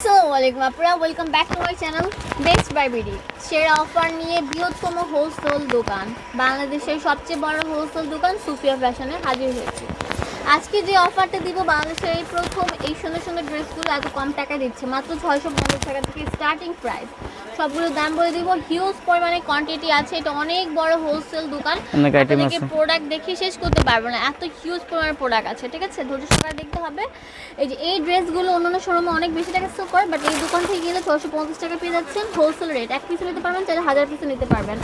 আসসালামু আপনারা welcome back to my channel best buy সেরা অফার নিয়ে বৃহত্তম হোলসেল দোকান, বাংলাদেশের সবচেয়ে বড় হোলসেল দোকান সুফিয়া ফ্যাশনে হাজির হয়েছে। আজকে যে অফারটা দিব, বাংলাদেশের এই প্রথম এই সুন্দর সুন্দর ড্রেসগুলো এত কম টাকা দিচ্ছে, মাত্র ছয়শো পঞ্চাশ টাকা থেকে স্টার্টিং প্রাইস সবগুলোর দাম বলে দিব। হিউজ পরিমাণে কোয়ান্টিটি আছে। এটা অনেক বড় হোলসেল দোকান। অনেক আপনাদেরকে আছে। প্রোডাক্ট দেখে শেষ করতে পারব না। এত হিউজ পরিমাণের প্রোডাক্ট আছে ঠিক আছে? ধৈর্য সহকারে দেখতে হবে। এই যে এই ড্রেসগুলো অন্যান্য শোরুমে অনেক বেশি টাকা সেল করে বাট এই দোকান থেকে গেলে ছশো পঞ্চাশ টাকা পেয়ে যাচ্ছেন হোলসেল রেট এক পিসে নিতে পারবেন চাইলে হাজার পিসে নিতে পারবেন।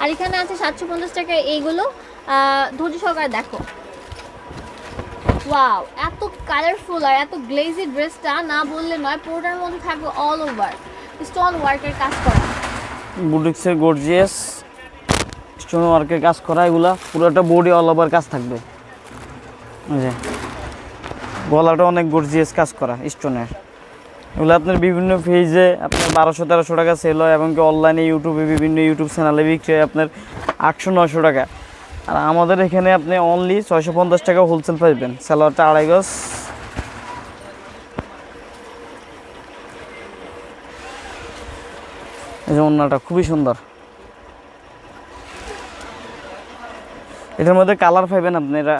আর এখানে আছে সাতশো পঞ্চাশ টাকা এইগুলো। আহ, ধৈর্য সহকারে দেখো। ওয়াও এত কালারফুল আর এত গ্লেজি ড্রেসটা না বললে নয় পুরোটার মধ্যে থাকবে অল ওভার স্টোন ওয়ার্কের কাজ করা। বুটিক্সের গর্জিয়াস স্টোন ওয়ার্কের কাজ করা, এগুলা পুরোটা বডি অল ওভার কাজ থাকবে। যে, গলাটা অনেক গর্জিয়াস কাজ করা স্টোনের এগুলো আপনার বিভিন্ন পেজে আপনার বারোশো, তেরোশো টাকা সেল হয় এবং কি অনলাইনে ইউটিউবে বিভিন্ন ইউটিউব চ্যানেলে বিক্রি হয় আপনার আটশো নশো টাকা। আর আমাদের এখানে আপনি অনলি ছয়শো পঞ্চাশ টাকা হোলসেল পাইবেন। স্যালোয়ারটা আড়াই গজ। যে ওড়নাটা খুবই সুন্দর। এটার মধ্যে কালার পাইবেন আপনি এটা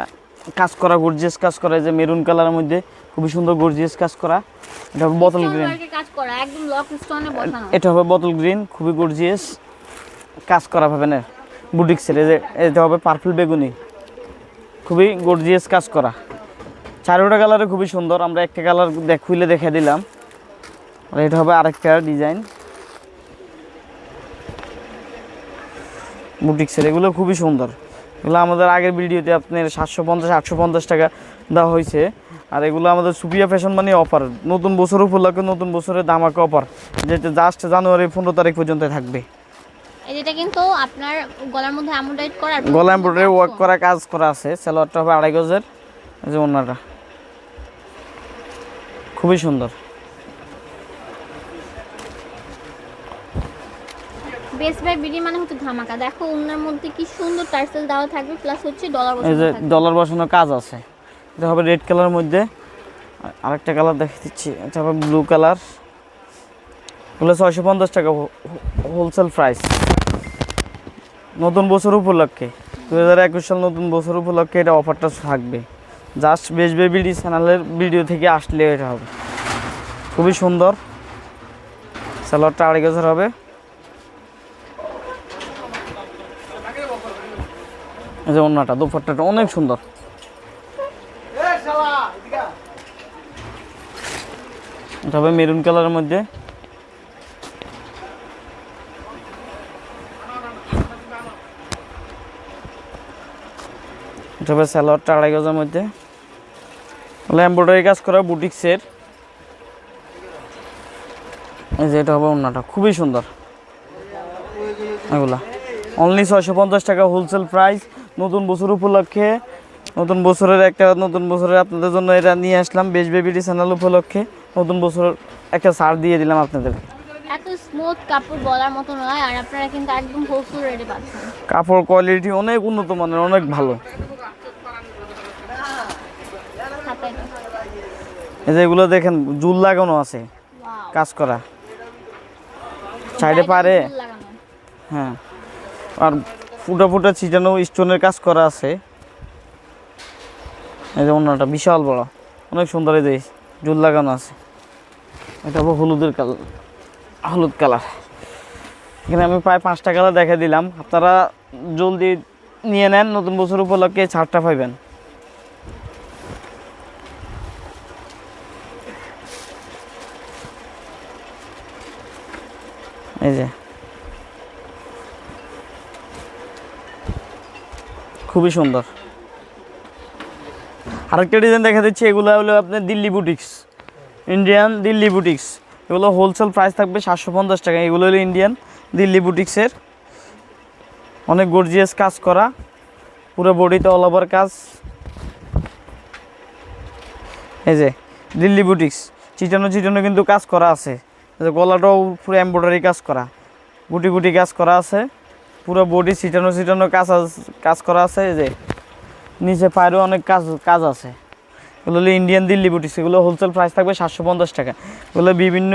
কাজ করা গর্জিয়াস কাজ করা এই যে মেরুন কালারের মধ্যে খুবই সুন্দর গর্জিয়াস কাজ করা। এটা হবে বোতল গ্রিন এটা হবে বোতল গ্রিন খুবই গর্জিয়াস কাজ করা পাবেন এর বুটিক্সের এই যে এটা হবে পার্পল বেগুনি খুবই গর্জিয়াস কাজ করা। চারোটা কালারে খুবই সুন্দর আমরা একটা কালার দেখ খুলে দেখে দিলাম। আর এটা হবে আরেকটা ডিজাইন বুটিক্সের এগুলো খুবই সুন্দর। এগুলো আমাদের আগের ভিডিওতে আপনার সাতশো পঞ্চাশ আটশো পঞ্চাশ টাকা দেওয়া হয়েছে। আর এগুলো আমাদের সুপিয়া ফ্যাশন মানে অফার নতুন বছর উপলক্ষে নতুন বছরের দামাকে অফার যেটা জাস্ট জানুয়ারি পনেরো তারিখ পর্যন্ত থাকবে। এই যেটা কিন্তু আপনার গলার মধ্যে আমুডাইট করা গলা এমব্রয়ডারি ওয়ার্ক করা কাজ করা আছে সালোয়ারটা হবে আড়াই গজের যে ওনাটা খুবই সুন্দর। বেস্ট বাই বিডি মানে হচ্ছে ধামাকা। দেখো ওনার মধ্যে কি সুন্দর টার্সেল দেওয়া থাকবে প্লাস হচ্ছে ডলার এই যে ডলার বসানো কাজ আছে। এটা হবে রেড কালার মধ্যে। আরেকটা কালার দেখে দিচ্ছি এটা হবে ব্লু কালার এগুলো ছয়শো পঞ্চাশ টাকা হোলসেল প্রাইস নতুন বছর উপলক্ষে দু হাজার একুশ সাল নতুন বছর উপলক্ষে এটা অফারটা থাকবে। জাস্ট বেশ বেবিডি চ্যানেলের ভিডিও থেকে আসলে এটা হবে। খুবই সুন্দর। স্যালোয়ারটা আড়াই গজের হবে। যে অন্যটা দুপাট্টাটা অনেক সুন্দর। হবে মেরুন কালারের মধ্যে। এটা হবে স্যালোয়ারটা আড়াই গজের মধ্যে। এমব্রয়ডারি কাজ করা বুটিক্সের। এই যে এটা হবে অন্যটা খুবই সুন্দর। এগুলা। অনলি ছয়শো পঞ্চাশ টাকা হোলসেল প্রাইস নতুন বছর উপলক্ষে নতুন বছরের একটা নতুন বছরের আপনাদের জন্য এটা নিয়ে আসলাম বেশ বেবিটি চ্যানেল উপলক্ষে। নতুন বছর একটা ছাড় দিয়ে দিলাম আপনাদের এত স্মুথ কাপড় বলার মতো নয় আর আপনারা কিন্তু একদম হোলসেল রেটে পাচ্ছেন। কাপড় কোয়ালিটি অনেক উন্নত মানের অনেক ভালো। এই যে এগুলো দেখেন জুল লাগানো আছে কাজ করা। সাইডে পারে। হ্যাঁ। আর ফুটা ফুটা ছিটানো স্টোনের কাজ করা আছে। এই যে অন্যটা বিশাল বড়। অনেক সুন্দর এই যে জুল লাগানো আছে। এটা হলো হলুদের কালার হলুদ কালার। এখানে আমি প্রায় পাঁচটা কালার দেখে দিলাম। আপনারা জলদি নিয়ে নেন, নতুন বছর উপলক্ষে ছাড়টা পাইবেন। এই যে খুবই সুন্দর। আরেকটা ডিজাইন দেখা দিচ্ছে, এগুলো হলো আপনার Delhi boutiques Indian Delhi boutiques এগুলো হোলসেল প্রাইস থাকবে সাতশো পঞ্চাশ টাকা। এগুলো হলো ইন্ডিয়ান দিল্লি বুটিক্সের অনেক গর্জিয়াস কাজ করা। পুরো বডিতে অল ওভার কাজ। এই যে, দিল্লি বুটিক্স চিটানো চিটানো কিন্তু কাজ করা আছে। গলাটাও পুরো এমব্রয়ডারি কাজ করা। গুটি গুটি কাজ করা আছে। পুরো বডি ছিটানো ছিটানো কাজ কাজ করা আছে যে নিচে পায়েরও অনেক কাজ কাজ আছে। এগুলো হলো ইন্ডিয়ান দিল্লি বুটিক্স এগুলো হোলসেল প্রাইস থাকবে সাতশো পঞ্চাশ টাকা। এগুলো বিভিন্ন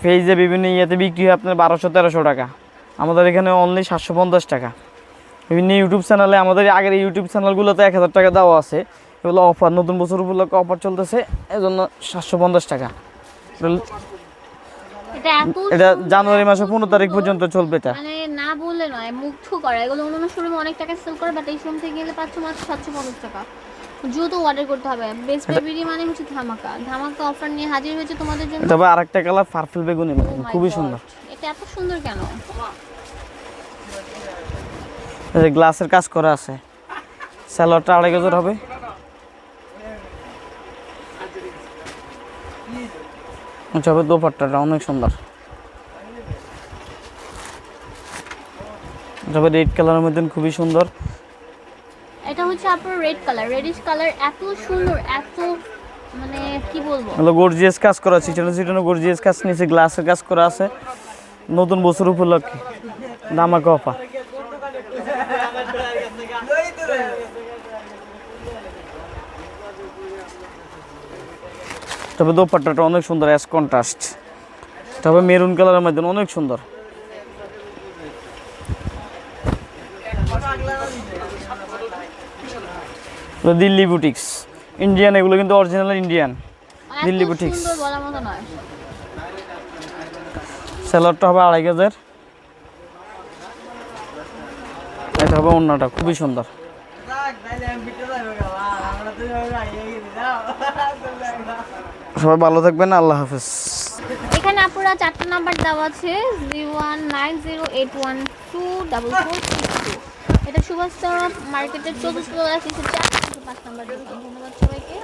ফেজে বিভিন্ন ইয়েতে বিক্রি হয় আপনার বারোশো তেরোশো টাকা। আমাদের এখানে অনলি সাতশো পঞ্চাশ টাকা। বিভিন্ন ইউটিউব চ্যানেলে আমাদের আগের ইউটিউব চ্যানেলগুলোতে এক হাজার টাকা দেওয়া আছে। এগুলো অফার নতুন বছর উপলক্ষে অফার চলতেছে এজন্য সাতশো পঞ্চাশ টাকা। এটা জানুয়ারি মাসের পনেরো তারিখ পর্যন্ত চলবে এটা। মানে নয় মুগ্ধ করে। এগুলো অন্য শোরুমে অনেক টাকা সেল করে বাট এই শোরুম থেকে গেলে পাচ্ছ মাত্র সাতশো পঞ্চাশ টাকা। দ্রুত অর্ডার করতে হবে। বেস্ট বেবিডি মানে হচ্ছে ধামাকা। ধামাকা অফার নিয়ে হাজির হয়েছে তোমাদের জন্য। তবে আরেকটা কালার পার্পল বেগুনি Oh খুবই সুন্দর। এটা এত সুন্দর কেন? এই গ্লাসের কাজ করা আছে। স্যালোয়ারটা আড়াই গজের হবে। আচ্ছা হবে দোপাট্টাটা অনেক সুন্দর। তবে রেড কালারের মধ্যে খুবই সুন্দর। এটা হচ্ছে আপনার রেড কালার রেডিশ কালার এত সুন্দর এত মানে কি বলব? এগুলো গর্জিয়াস কাজ করা আছে চিটানো চিটানো গর্জিয়াস কাজ নিচে গ্লাসের কাজ করা আছে। নতুন বছর উপলক্ষে। দামাকা অফার। তবে দোপাট্টাটা অনেক সুন্দর অ্যাস কন্ট্রাস্ট তবে মেরুন কালারের মধ্যে অনেক সুন্দর। দিল্লি বুটিক্স। ইন্ডিয়ান এগুলো কিন্তু অরিজিনাল ইন্ডিয়ান দিল্লি বুটিক্স। স্যালাডটা হবে আড়াই গেজের এটা হবে অন্যটা খুবই সুন্দর। সবাই ভালো থাকবেন আল্লাহ হাফেজ। এখানে আপনারা চারটা নাম্বার দেওয়া আছে zero one nine zero eight one two double four এটা সুভাষ মার্কেটের চার পাঁচ নাম্বার ধন্যবাদ সবাইকে